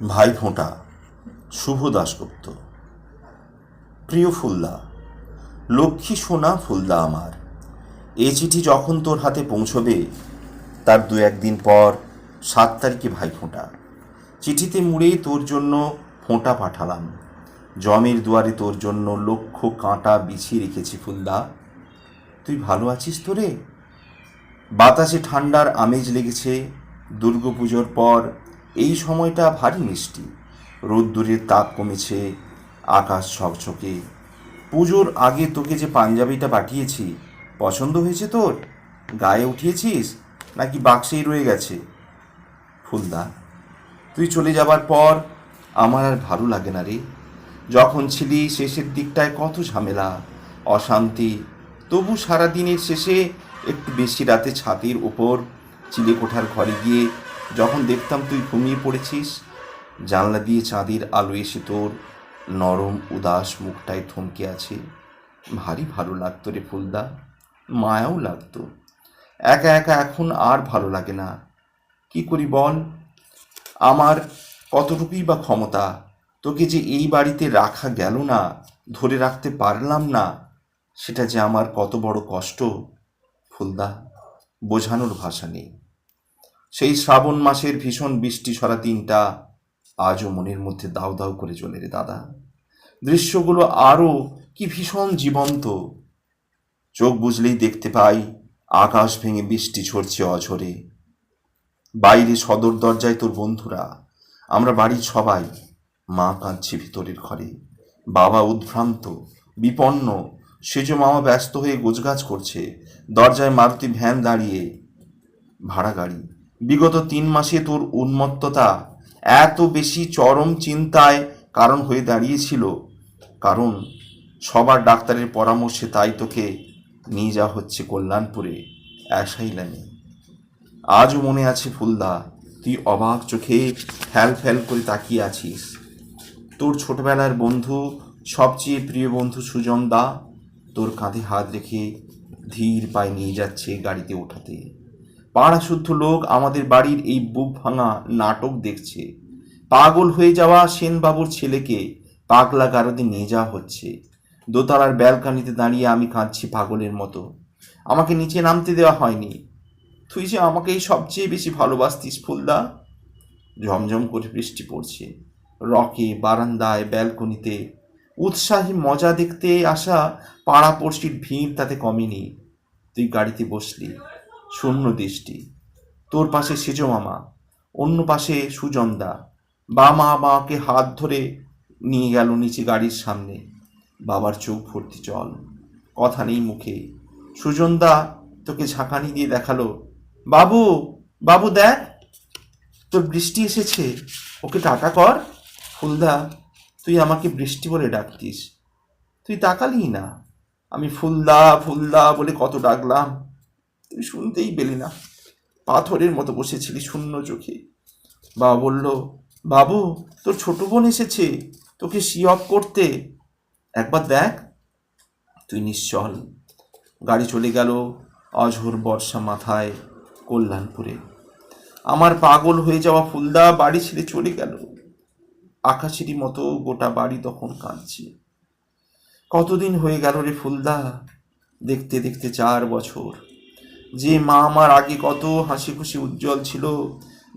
ভাই ফোঁটা, শুভ দাশগুপ্ত। প্রিয় ফুলদা লক্ষ্মী সোনা ফুলদা আমার, এ চিঠি যখন তোর হাতে পৌঁছবে, তার দু একদিন পর সাত তারিখে ভাই ফোঁটা। চিঠিতে মুড়ে তোর জন্য ফোঁটা পাঠালাম। জমের দুয়ারে তোর জন্য লক্ষ কাঁটা বিছিয়ে রেখেছি ফুলদা তুই ভালো আছিস তো রে বাতাসে ঠান্ডার আমেজ লেগেছে। দুর্গাপুজোর পর এই সময়টা ভারী মিষ্টি। রোদ্দুরের তাপ কমেছে, আকাশ ছকছকে। পুজোর আগে তোকে যে পাঞ্জাবিটা পাঠিয়েছি, পছন্দ হয়েছে তোর? গায়ে উঠিয়েছিস? নাকি বাক্সেই রয়ে গেছে? ফুলদা, তুই চলে যাবার পর আমার আর ভালো লাগে না রে। যখন ছিলি শেষের দিকটায় কত ঝামেলা, অশান্তি, তবু সারাদিনের শেষে একটু বেশি রাতে ছাতির ওপর চিলে কোঠার ঘরে গিয়ে যখন দেখতাম তুই ঘুমিয়ে পড়েছিস, জানলা দিয়ে চাঁদের আলো এসে তোর নরম, উদাস মুখটায় থমকে আছে। ভারী ভালো লাগতো রে ফুলদা, মায়াও লাগতো। একা একা এখন আর ভালো লাগে না। কি করি বল? আমার কতটুকুই বা ক্ষমতা? তোকে যে এই বাড়িতে রাখা গেল না, ধরে রাখতে পারলাম না, সেটা যে আমার কত বড় কষ্ট? ফুলদা, বোঝানোর ভাষা নেই। সেই শ্রাবণ মাসের ভীষণ বৃষ্টি সরা দিনটা আজও মনের মধ্যে দাউ দাউ করে চলে রে দাদা। দৃশ্যগুলো আরও কি ভীষণ জীবন্ত। চোখ বুঝলেই দেখতে পাই আকাশ ভেঙে বৃষ্টি ঝরছে অঝরে। বাইরে সদর দরজায় তোর বন্ধুরা, আমরা বাড়ির সবাই মা কাঁদছে ভিতরের ঘরে। বাবা উদ্ভ্রান্ত, বিপন্ন, সেজ মামা ব্যস্ত হয়ে গোছগাছ করছে। দরজায় মারুতি ভ্যান দাঁড়িয়ে ভাড়া গাড়ি। বিগত তিন মাসে তোর উন্মত্ততা এত বেশি চরম চিন্তায় কারণ হয়ে দাঁড়িয়েছিল। কারণ সবার ডাক্তারের পরামর্শে তাই তোকে নিয়ে যাওয়া হচ্ছে কল্যাণপুরে অ্যাসাইলামে আজও মনে আছে ফুলদা, তুই অবাক চোখে ফ্যাল ফ্যাল করে তাকিয়ে আছিস। তোর ছোটবেলার বন্ধু, সবচেয়ে প্রিয় বন্ধু সুজন দা, তোর কাঁধে হাত রেখে ধীর পায়ে নিয়ে যাচ্ছে গাড়িতে ওঠাতে। পাড়া শুদ্ধ লোক আমাদের বাড়ির এই বুক ভাঙা নাটক দেখছে। পাগল হয়ে যাওয়া সেনবাবুর ছেলেকে পাগলা গারদে নিয়ে যাওয়া হচ্ছে। দোতলার ব্যালকানিতে দাঁড়িয়ে আমি কাঁদছি পাগলের মতো। আমাকে নিচে নামতে দেওয়া হয়নি। তুই যে আমাকেই সবচেয়ে বেশি ভালোবাসতিস, ফুলদা। ঝমঝম করে বৃষ্টি পড়ছে। রকে, বারান্দায়, ব্যালকনিতে। উৎসাহী মজা দেখতে আসা পাড়া পড়শির ভিড় তাতে কমেনি। তুই গাড়িতে বসলি। শূন্য দৃষ্টি। তোর পাশে সেজ মামা, অন্য পাশে সুজনদা। বা মা মাকে হাত ধরে নিয়ে গেল নিচে গাড়ির সামনে। বাবার চোখ ভর্তি জল। কথা নেই মুখে। সুজনদা তোকে ঝাঁকানি দিয়ে দেখাল, বাবু বাবু দেখ, তোর বৃষ্টি এসেছে, ওকে টাকা কর। ফুলদা, তুই আমাকে বৃষ্টি বলে ডাকতিস। তুই তাকালি না। আমি ফুলদা ফুলদা বলে কত ডাকলাম। তুই শুনতেই পেলি না। পাথরের মতো বসেছিলি শূন্য চোখে। বাবা বলল, বাবু, তোর ছোট বোন এসেছে। তোকে অফ করতে। একবার দেখ। তুই নিশ্চল। গাড়ি চলে গেল অঝোর বর্ষা মাথায় কল্যাণপুরে। আমার পাগল হয়ে যাওয়া ফুলদা বাড়ি ছেড়ে চলে গেল। আকাশেরই মতো গোটা বাড়ি তখন কাঁদছে। কতদিন হয়ে গেল রে ফুলদা? দেখতে দেখতে চার বছর। যে মা আমার আগে কত হাসি খুশি উজ্জ্বল ছিল,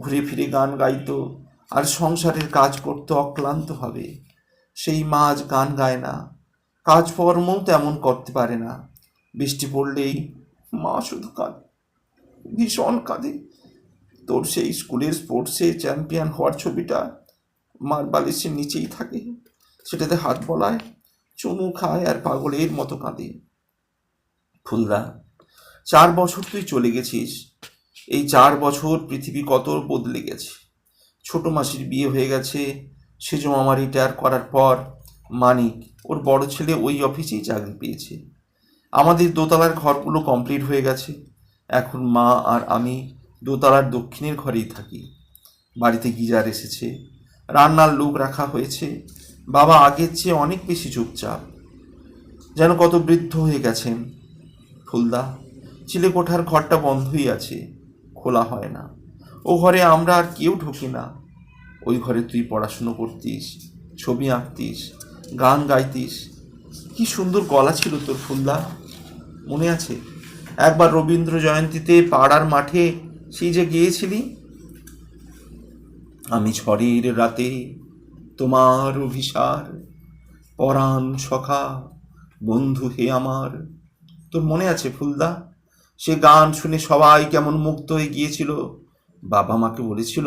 ঘুরে ফিরে গান গাইতো, আর সংসারের কাজ করতো অক্লান্তভাবে সেই মা আজ গান গায় না কাজকর্মও তেমন করতে পারে না। বৃষ্টি পড়লেই মা শুধু কাঁদে, ভীষণ কাঁদে। তোর সেই স্কুলের স্পোর্টসে চ্যাম্পিয়ন হওয়ার ছবিটা মার বালিশের নিচেই থাকে। সেটাতে হাত বলায়, চুমু খায় আর পাগলের মতো কাঁদে। ফুলদা চার বছর তুই চলে গেছিস। এই চার বছর পৃথিবী কত বদলে গেছে। ছোট মাসির বিয়ে হয়ে গেছে, সেজ মামা রিটায়ার করার পর মানিক, ওর বড় ছেলে ওই অফিসেই চাকরি পেয়েছে। আমাদের দোতলার ঘরগুলো কমপ্লিট হয়ে গেছে। এখন মা আর আমি দোতলার দক্ষিণের ঘরেই থাকি। বাড়িতে গিজার এসেছে, রান্নার লোক রাখা হয়েছে, বাবা আগের চেয়ে অনেক বেশি চুপচাপ। যেন কত বৃদ্ধ হয়ে গেছেন। ফুলদা চিলেকোঠার ঘরটা বন্ধই আছে, খোলা হয় না। ও ঘরে আমরা আর কেউ ঢুকি না। ওই ঘরে তুই পড়াশুনো করতিস, ছবি আঁকতিস, গান গাইতিস। কি সুন্দর গলা ছিল তোর ফুলদা। মনে আছে? একবার রবীন্দ্র জয়ন্তীতে পাড়ার মাঠে সেই যে গিয়েছিলি? আমি ঝড়ের রাতে তোমার অভিসার, পরাণ সখা, বন্ধু হে আমার। তোর মনে আছে ফুলদা? সে গান শুনে সবাই কেমন মুক্ত হয়ে গিয়েছিল। বাবা মাকে বলেছিল,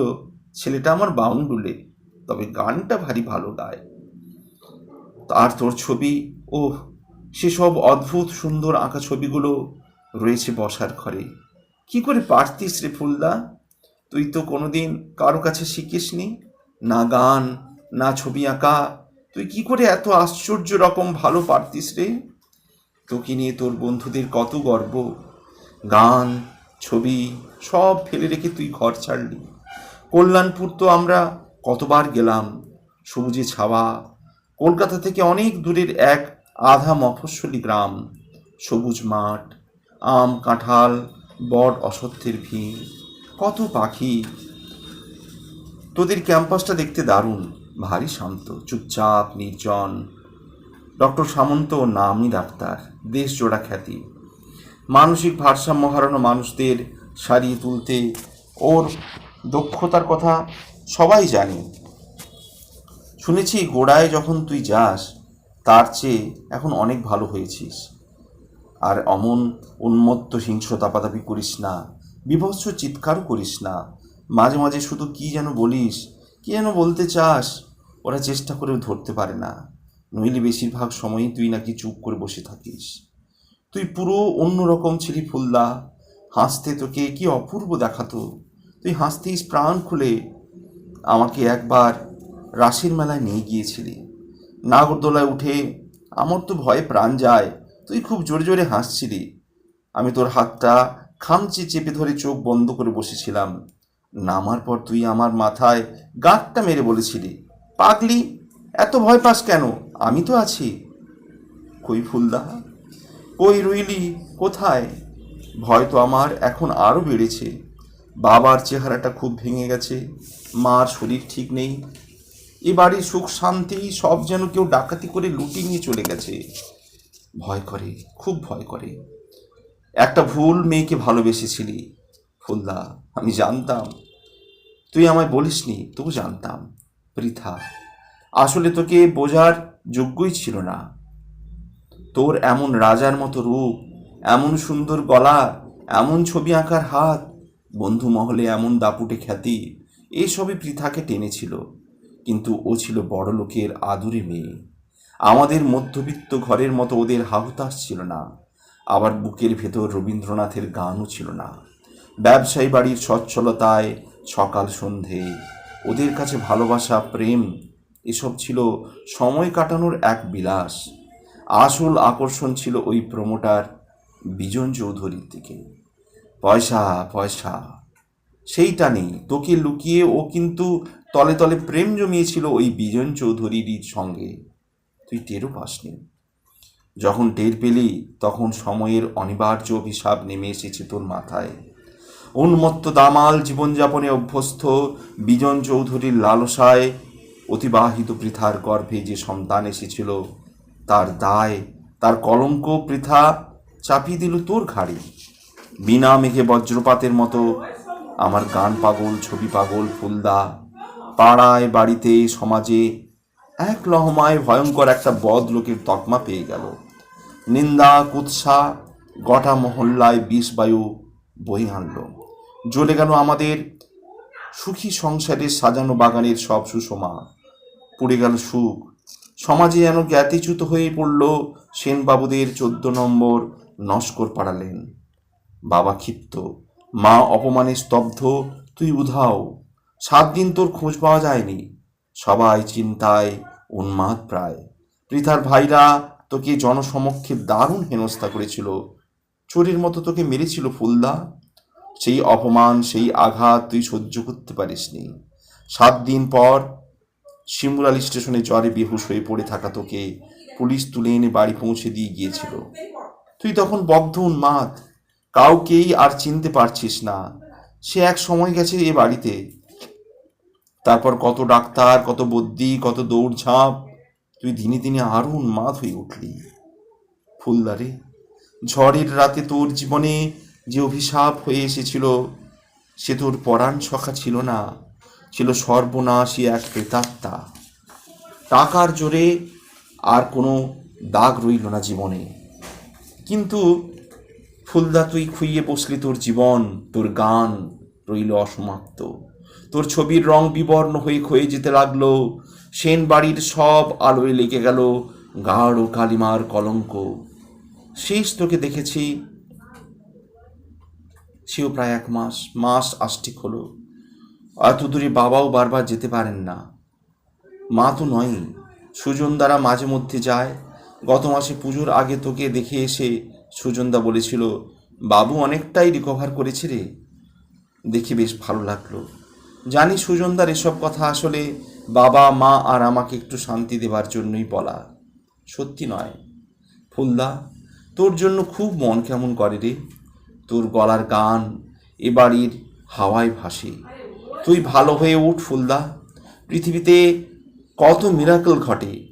ছেলেটা আমার বাউন্ডুলে তবে গানটা ভারী ভালো গায়। আর তোর ছবি ও সেসব অদ্ভুত সুন্দর আঁকা ছবিগুলো রয়েছে বসার ঘরে। কি করে পারতিস রে ফুলদা? তুই তো কোনোদিন কারও কাছে শিখিসনি, না গান, না ছবি আঁকা। তুই কি করে এত আশ্চর্য রকম ভালো পারতিস রে? তোকে নিয়ে তোর বন্ধুদের কত গর্ব। গান, ছবি, সব ফেলে রেখে তুই ঘর ছাড়লি। কল্যাণপুর তো আমরা কতবার গেলাম, সবুজে ছাওয়া। কলকাতা থেকে অনেক দূরের এক আধা মফস্বলী গ্রাম। সবুজ মাঠ, আম কাঁঠাল, বট অসত্যের ভিড়। কত পাখি। তোদের ক্যাম্পাসটা দেখতে দারুণ, ভারী শান্ত, চুপচাপ, নির্জন। ডক্টর সামন্ত নামই ডাক্তার, দেশ জোড়া খ্যাতি। মানসিক ভারসাম্য হারানো মানুষদের সারিয়ে তুলতে ওর দক্ষতার কথা সবাই জানে। শুনেছি গোড়ায় যখন তুই যাস, তার চেয়ে এখন অনেক ভালো হয়েছিস। আর অমন উন্মত্ত হিংস্র দাপাদাপি করিস না, বিভৎস চিৎকারও করিস না। মাঝে মাঝে শুধু কি যেন বলিস, কি যেন বলতে চাস, ওরা চেষ্টা করেও ধরতে পারে না। নইলে বেশিরভাগ সময়ই তুই নাকি চুপ করে বসে থাকিস। তুই পুরো অন্যরকম ছিলি ফুলদা। হাসতে তোকে কি অপূর্ব দেখাতো। তুই হাসতিস প্রাণ খুলে আমাকে একবার রাশির মেলায় নিয়ে গিয়েছিলি। নাগরদোলায় উঠে আমার তো ভয়ে প্রাণ যায়, তুই খুব জোরে জোরে হাসছিলি। আমি তোর হাতটা খামচে চেপে ধরে চোখ বন্ধ করে বসেছিলাম। নামার পর তুই আমার মাথায় গাঁটটা মেরে বলেছিলি, পাগলি, এত ভয় পাস কেন? আমি তো আছি। কই ফুলদা? কই রইলি? কোথায়? ভয় তো আমার এখন আরও বেড়েছে। বাবার চেহারাটা খুব ভেঙে গেছে। মার শরীর ঠিক নেই। এ বাড়ির সুখ শান্তি সব যেন কেউ ডাকাতি করে লুটি নিয়ে চলে গেছে। ভয় করে, খুব ভয় করে। একটা ভুল মেয়েকে ভালোবেসেছিলি। ফুলদা আমি জানতাম। তুই আমায় বলিসনি, তবু জানতাম। পৃথা, আসলে তোকে বোঝার যোগ্যই ছিল না। তোর এমন রাজার মতো রূপ, এমন সুন্দর গলা, এমন ছবি আঁকার হাত, বন্ধু মহলে এমন দাপুটে খ্যাতি এসবই পৃথাকে টেনেছিল। কিন্তু ও ছিল বড় লোকের আদুরে মেয়ে। আমাদের মধ্যবিত্ত ঘরের মতো ওদের হাহুতাস ছিল না। আবার বুকের ভেতর রবীন্দ্রনাথের গানও ছিল না। ব্যবসায়ী বাড়ির সচ্ছলতায় সকাল সন্ধে, ওদের কাছে ভালোবাসা, প্রেম, এসব ছিল সময় কাটানোর এক বিলাস। আসল আকর্ষণ ছিল ওই প্রমোটার বিজন চৌধুরীর দিকে। পয়সা পয়সা। সেইটা নেই, তোকে লুকিয়ে ও কিন্তু তলে তলে প্রেম জমিয়েছিল ওই বিজন চৌধুরীর সঙ্গে। তুই টেরও পাসনি। যখন টের পেলি, তখন সময়ের অনিবার্য অভিশাপ নেমে এসেছে তোর মাথায়। উন্মত্ত দামাল জীবনযাপনে অভ্যস্ত বিজন চৌধুরীর লালসায় অতিবাহিত পৃথার গর্ভে যে সন্তান এসেছিল তার দায়, তার কলঙ্ক পৃথা চাপিয়ে দিল তোর ঘাড়ে। বিনা মেঘে বজ্রপাতের মতো আমার গান পাগল, ছবি পাগল, ফুলদা। পাড়ায়, বাড়িতে, সমাজে এক লহমায় ভয়ঙ্কর একটা বদ লোকের তকমা পেয়ে গেল। নিন্দা, কুৎসা গটা মহল্লায় বিষ বায়ু বয়ে আনলো জ্বলে গেল আমাদের সুখী সংসারের সাজানো বাগানের সব সুষমা। পুড়ে গেল সুখ সমাজে যেন জ্ঞাতিচ্যুত হয়ে পড়ল সেনবাবুদের চোদ্দ নম্বর নস্কর পাড়ালেন বাবা ক্ষিপ্ত, মা অপমানে স্তব্ধ, তুই উধাও, সাত দিন তোর খোঁজ পাওয়া যায়নি। সবাই চিন্তায় উন্মাদ প্রায়। পৃথার ভাইরা তোকে জনসমক্ষে দারুণ হেনস্থা করেছিল। চোরের মতো তোকে মেরেছিল ফুলদা। সেই অপমান, সেই আঘাত তুই সহ্য করতে পারিসনি। সাত দিন পর শিমুরালি স্টেশনে জ্বরে বেহুশ হয়ে পড়ে থাকা তোকে পুলিশ তুলে এনে বাড়ি পৌঁছে দিয়ে গিয়েছিল। তুই তখন বদ্ধ উন্মাদ কাউকেই আর চিনতে পারছিস না। সে এক সময় গেছে এ বাড়িতে। তারপর কত ডাক্তার, কত বদ্যি কত দৌড়ঝাঁপ, তুই দিনে দিনে আরও উন্মাদ হয়ে উঠলি। ফুলদারে, ঝড়ের রাতে তোর জীবনে যে অভিশাপ হয়ে এসেছিল, সে তোর পরাণ সখা ছিল না। ছিল সর্বনাশী এক প্রেতাত্মা। টাকার জোরে আর কোনো দাগ রইল না জীবনে। কিন্তু ফুলদা তুই খুইয়ে বসলি তোর জীবন, তোর গান রইল অসমাপ্ত। তোর ছবির রং বিবর্ণ হয়ে ক্ষয়ে যেতে লাগল সেন বাড়ির সব আলোয় লেগে গেল গাঢ় কালিমার কলঙ্ক। শেষ তোকে দেখেছি, সেও প্রায় এক মাস মাস আষ্টিক হলো। এত দূরে বাবাও বারবার যেতে পারেন না। মা তো নয় সুজন দ্বারা মাঝে মধ্যে যায়। গত মাসে পুজোর আগে তোকে দেখে এসে সুজনদা বলেছিল, বাবু, অনেকটাই রিকভার করেছে রে। দেখে বেশ ভালো লাগল। জানি সুজনদার এসব কথা আসলে বাবা, মা আর আমাকে একটু শান্তি দেবার জন্যই বলা। সত্যি নয়। ফুলদা, তোর জন্য খুব মন কেমন করে রে। তোর গলার গান এ বাড়ির হাওয়ায় ভাসে। তুই ভালো হয়ে উঠ ফুলদা। পৃথিবীতে কত মিরাকল ঘটে।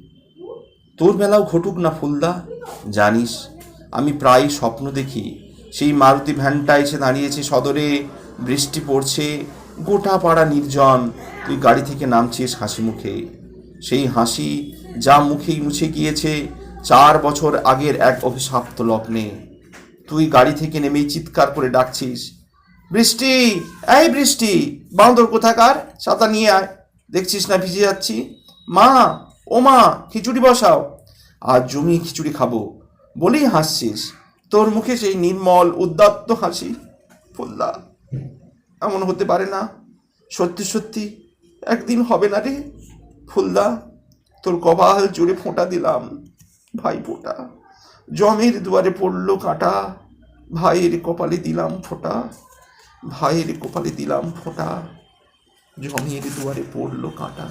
তোর বেলাও ঘটুক না ফুলদা। জানিস, আমি প্রায় স্বপ্ন দেখি। সেই মারুতি ভ্যানটা এসে দাঁড়িয়েছে সদরে, বৃষ্টি পড়ছে, গোটা পাড়া নির্জন। তুই গাড়ি থেকে নামছিস হাসি মুখে। সেই হাসি যা মুখেই মুছে গিয়েছে চার বছর আগের এক অভিশাপ্ত লগ্নে। তুই গাড়ি থেকে নেমেই চিৎকার করে ডাকছিস বৃষ্টি, এই বৃষ্টি বাঁদর কোথাকার? ছাতা নিয়ে আয়। দেখছিস না, ভিজে যাচ্ছি। মা, ও মা, খিচুড়ি বসাও। আর জমি খিচুড়ি খাব বলেই হাসছিস। তোর মুখে সেই নির্মল, উদ্দাত্ত হাসি। ফুল্লা, এমন হতে পারে না। সত্যি সত্যি, একদিন হবে না রে। ফুলদা তোর কপাল জুড়ে ফোঁটা দিলাম ভাই ফোঁটা। জমের দুয়ারে পড়ল কাঁটা, ভাইয়ের কপালে দিলাম ফোঁটা। ভাইয়ের কপালে দিলাম ফোঁটা জমির দুয়ারে পড়ল কাঁটা।